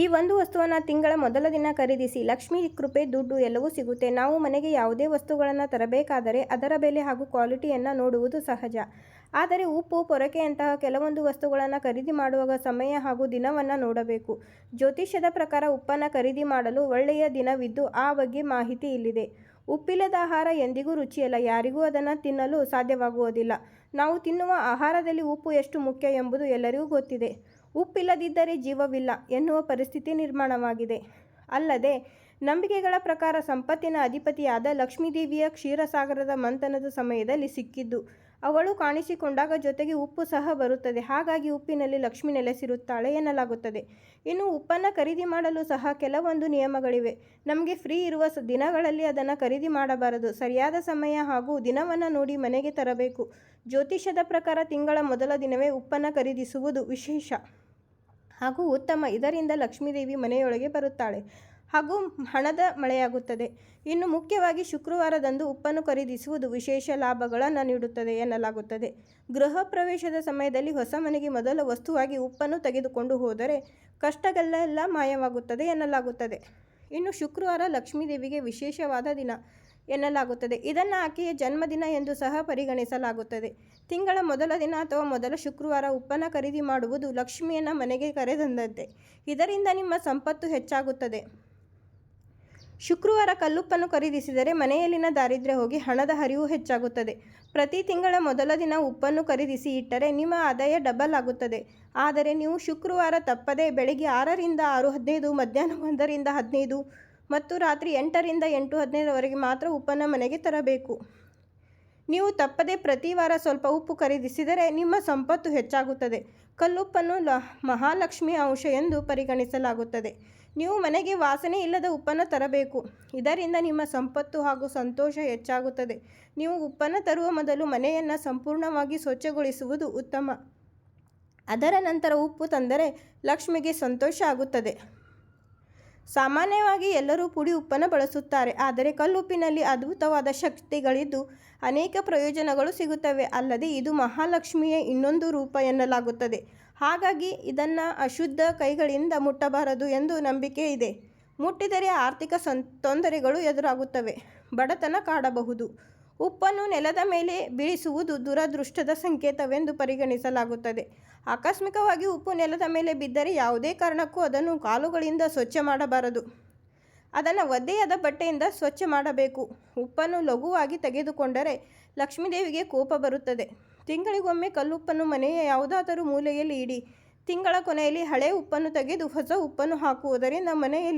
ಈ ಒಂದು ವಸ್ತುವನ್ನು ತಿಂಗಳ ಮೊದಲ ದಿನ ಖರೀದಿಸಿ ಲಕ್ಷ್ಮಿ ಕೃಪೆ ದುಡ್ಡು ಎಲ್ಲವೂ ಸಿಗುತ್ತೆ. ನಾವು ಮನೆಗೆ ಯಾವುದೇ ವಸ್ತುಗಳನ್ನು ತರಬೇಕಾದರೆ ಅದರ ಬೆಲೆ ಹಾಗೂ ಕ್ವಾಲಿಟಿಯನ್ನು ನೋಡುವುದು ಸಹಜ. ಆದರೆ ಉಪ್ಪು ಪೊರಕೆಯಂತಹ ಕೆಲವೊಂದು ವಸ್ತುಗಳನ್ನು ಖರೀದಿ ಮಾಡುವಾಗ ಸಮಯ ಹಾಗೂ ದಿನವನ್ನು ನೋಡಬೇಕು. ಜ್ಯೋತಿಷ್ಯದ ಪ್ರಕಾರ ಉಪ್ಪನ್ನು ಖರೀದಿ ಮಾಡಲು ಒಳ್ಳೆಯ ದಿನವಿದ್ದು ಆ ಬಗ್ಗೆ ಮಾಹಿತಿ ಇಲ್ಲಿದೆ. ಉಪ್ಪಿಲ್ಲದ ಆಹಾರ ಎಂದಿಗೂ ರುಚಿಯಲ್ಲ. ಯಾರಿಗೂ ಅದನ್ನು ತಿನ್ನಲು ಸಾಧ್ಯವಾಗುವುದಿಲ್ಲ. ನಾವು ತಿನ್ನುವ ಆಹಾರದಲ್ಲಿ ಉಪ್ಪು ಎಷ್ಟು ಮುಖ್ಯ ಎಂಬುದು ಎಲ್ಲರಿಗೂ ಗೊತ್ತಿದೆ. ಉಪ್ಪಿಲ್ಲದಿದ್ದರೆ ಜೀವವಿಲ್ಲ ಎನ್ನುವ ಪರಿಸ್ಥಿತಿ ನಿರ್ಮಾಣವಾಗಿದೆ. ಅಲ್ಲದೆ, ನಂಬಿಕೆಗಳ ಪ್ರಕಾರ ಸಂಪತ್ತಿನ ಅಧಿಪತಿಯಾದ ಲಕ್ಷ್ಮೀದೇವಿಯ ಕ್ಷೀರಸಾಗರದ ಮಂಥನದ ಸಮಯದಲ್ಲಿ ಸಿಕ್ಕಿದ್ದು, ಅವಳು ಕಾಣಿಸಿಕೊಂಡಾಗ ಜೊತೆಗೆ ಉಪ್ಪು ಸಹ ಬರುತ್ತದೆ. ಹಾಗಾಗಿ ಉಪ್ಪಿನಲ್ಲಿ ಲಕ್ಷ್ಮಿ ನೆಲೆಸಿರುತ್ತಾಳೆ ಎನ್ನಲಾಗುತ್ತದೆ. ಇನ್ನು ಉಪ್ಪನ್ನು ಖರೀದಿ ಮಾಡಲು ಸಹ ಕೆಲವೊಂದು ನಿಯಮಗಳಿವೆ. ನಮಗೆ ಫ್ರೀ ಇರುವ ದಿನಗಳಲ್ಲಿ ಅದನ್ನು ಖರೀದಿ ಮಾಡಬಾರದು. ಸರಿಯಾದ ಸಮಯ ಹಾಗೂ ದಿನವನ್ನು ನೋಡಿ ಮನೆಗೆ ತರಬೇಕು. ಜ್ಯೋತಿಷ್ಯದ ಪ್ರಕಾರ ತಿಂಗಳ ಮೊದಲ ದಿನವೇ ಉಪ್ಪನ್ನು ಖರೀದಿಸುವುದು ವಿಶೇಷ. ಹಾಗೂ ಉತ್ತಮ, ಇದರಿಂದ ಲಕ್ಷ್ಮೀದೇವಿ ಮನೆಯೊಳಗೆ ಬರುತ್ತಾಳೆ. ಹಾಗೂ ಹಣದ ಮಳೆಯಾಗುತ್ತದೆ. ಇನ್ನು ಮುಖ್ಯವಾಗಿ ಶುಕ್ರವಾರದಂದು ಉಪ್ಪನ್ನು ಖರೀದಿಸುವುದು ವಿಶೇಷ ಲಾಭಗಳನ್ನು ನೀಡುತ್ತದೆ ಎನ್ನಲಾಗುತ್ತದೆ. ಗೃಹ ಪ್ರವೇಶದ ಸಮಯದಲ್ಲಿ ಹೊಸ ಮನೆಗೆ ಮೊದಲ ವಸ್ತುವಾಗಿ ಉಪ್ಪನ್ನು ತೆಗೆದುಕೊಂಡು ಹೋದರೆ ಕಷ್ಟಗಳೆಲ್ಲ ಮಾಯವಾಗುತ್ತದೆ ಎನ್ನಲಾಗುತ್ತದೆ. ಇನ್ನು ಶುಕ್ರವಾರ ಲಕ್ಷ್ಮೀದೇವಿಗೆ ವಿಶೇಷವಾದ ದಿನ. ಎನ್ನಲಾಗುತ್ತದೆ. ಇದನ್ನು ಆಕೆಯ ಜನ್ಮದಿನ ಎಂದು ಸಹ ಪರಿಗಣಿಸಲಾಗುತ್ತದೆ. ತಿಂಗಳ ಮೊದಲ ದಿನ ಅಥವಾ ಮೊದಲ ಶುಕ್ರವಾರ ಉಪ್ಪನ್ನು ಖರೀದಿ ಮಾಡುವುದು ಲಕ್ಷ್ಮಿಯನ್ನು ಮನೆಗೆ ಕರೆದಂದಂತೆ ಇದರಿಂದ ನಿಮ್ಮ ಸಂಪತ್ತು ಹೆಚ್ಚಾಗುತ್ತದೆ. ಶುಕ್ರವಾರ ಕಲ್ಲುಪ್ಪನ್ನು ಖರೀದಿಸಿದರೆ ಮನೆಯಲ್ಲಿನ ದಾರಿದ್ರ್ಯ ಹೋಗಿ ಹಣದ ಹರಿವು ಹೆಚ್ಚಾಗುತ್ತದೆ. ಪ್ರತಿ ತಿಂಗಳ ಮೊದಲ ದಿನ ಉಪ್ಪನ್ನು ಖರೀದಿಸಿ ಇಟ್ಟರೆ ನಿಮ್ಮ ಆದಾಯ ಡಬಲ್ ಆಗುತ್ತದೆ. ಆದರೆ ನೀವು ಶುಕ್ರವಾರ ತಪ್ಪದೆ ಬೆಳಿಗ್ಗೆ ಆರರಿಂದ ಆರು, ಹದಿನೈದು, ಮಧ್ಯಾಹ್ನ ಒಂದರಿಂದ ಹದಿನೈದು ಮತ್ತು ರಾತ್ರಿ ಎಂಟರಿಂದ ಎಂಟು ಹದಿನೈದರವರೆಗೆ ಮಾತ್ರ ಉಪ್ಪನ್ನು ಮನೆಗೆ ತರಬೇಕು. ನೀವು ತಪ್ಪದೆ ಪ್ರತಿ ವಾರ ಸ್ವಲ್ಪ ಉಪ್ಪು ಖರೀದಿಸಿದರೆ ನಿಮ್ಮ ಸಂಪತ್ತು ಹೆಚ್ಚಾಗುತ್ತದೆ. ಕಲ್ಲುಪ್ಪನ್ನು ಲ, ಮಹಾಲಕ್ಷ್ಮಿ ಅಂಶ ಎಂದು ಪರಿಗಣಿಸಲಾಗುತ್ತದೆ. ನೀವು ಮನೆಗೆ ವಾಸನೆ ಇಲ್ಲದ ಉಪ್ಪನ್ನು ತರಬೇಕು. ಇದರಿಂದ ನಿಮ್ಮ ಸಂಪತ್ತು ಹಾಗೂ ಸಂತೋಷ ಹೆಚ್ಚಾಗುತ್ತದೆ. ನೀವು ಉಪ್ಪನ್ನು ತರುವ ಮೊದಲು ಮನೆಯನ್ನು ಸಂಪೂರ್ಣವಾಗಿ ಸ್ವಚ್ಛಗೊಳಿಸುವುದು ಉತ್ತಮ. ಅದರ ನಂತರ ಉಪ್ಪು ತಂದರೆ ಲಕ್ಷ್ಮಿಗೆ ಸಂತೋಷ ಆಗುತ್ತದೆ. ಸಾಮಾನ್ಯವಾಗಿ ಎಲ್ಲರೂ ಪುಡಿ ಉಪ್ಪನ್ನು ಬಳಸುತ್ತಾರೆ, ಆದರೆ ಕಲ್ಲುಪ್ಪಿನಲ್ಲಿ ಅದ್ಭುತವಾದ ಶಕ್ತಿಗಳಿದ್ದು ಅನೇಕ ಪ್ರಯೋಜನಗಳು ಸಿಗುತ್ತವೆ. ಅಲ್ಲದೆ ಇದು ಮಹಾಲಕ್ಷ್ಮಿಯ ಇನ್ನೊಂದು ರೂಪ ಎನ್ನಲಾಗುತ್ತದೆ. ಹಾಗಾಗಿ ಇದನ್ನು ಅಶುದ್ಧ ಕೈಗಳಿಂದ ಮುಟ್ಟಬಾರದು ಎಂದು ನಂಬಿಕೆ ಇದೆ. ಮುಟ್ಟಿದರೆ ಆರ್ಥಿಕ ಸಂ, ತೊಂದರೆಗಳು ಎದುರಾಗುತ್ತವೆ. ಬಡತನ ಕಾಡಬಹುದು. ಉಪ್ಪನ್ನು ನೆಲದ ಮೇಲೆ ಬೀಳಿಸುವುದು ದುರದೃಷ್ಟದ ಸಂಕೇತವೆಂದು ಪರಿಗಣಿಸಲಾಗುತ್ತದೆ. ಆಕಸ್ಮಿಕವಾಗಿ ಉಪ್ಪು ನೆಲದ ಮೇಲೆ ಬಿದ್ದರೆ ಯಾವುದೇ ಕಾರಣಕ್ಕೂ ಅದನ್ನು ಕಾಲುಗಳಿಂದ ಸ್ವಚ್ಛ ಮಾಡಬಾರದು. ಅದನ್ನು ಒದ್ದೆಯಾದ ಬಟ್ಟೆಯಿಂದ ಸ್ವಚ್ಛ ಮಾಡಬೇಕು. ಉಪ್ಪನ್ನು ಲಘುವಾಗಿ ತೆಗೆದುಕೊಂಡರೆ ಲಕ್ಷ್ಮೀದೇವಿಗೆ ಕೋಪ ಬರುತ್ತದೆ. ತಿಂಗಳಿಗೊಮ್ಮೆ ಕಲ್ಲುಪ್ಪನ್ನು ಮನೆಯ ಯಾವುದಾದರೂ ಮೂಲೆಯಲ್ಲಿ ಇಡಿ. ತಿಂಗಳ ಕೊನೆಯಲ್ಲಿ ಹಳೆ ಉಪ್ಪನ್ನು ತೆಗೆದು ಹೊಸ ಉಪ್ಪನ್ನು ಹಾಕುವುದರಿಂದ ಮನೆಯಲ್ಲಿ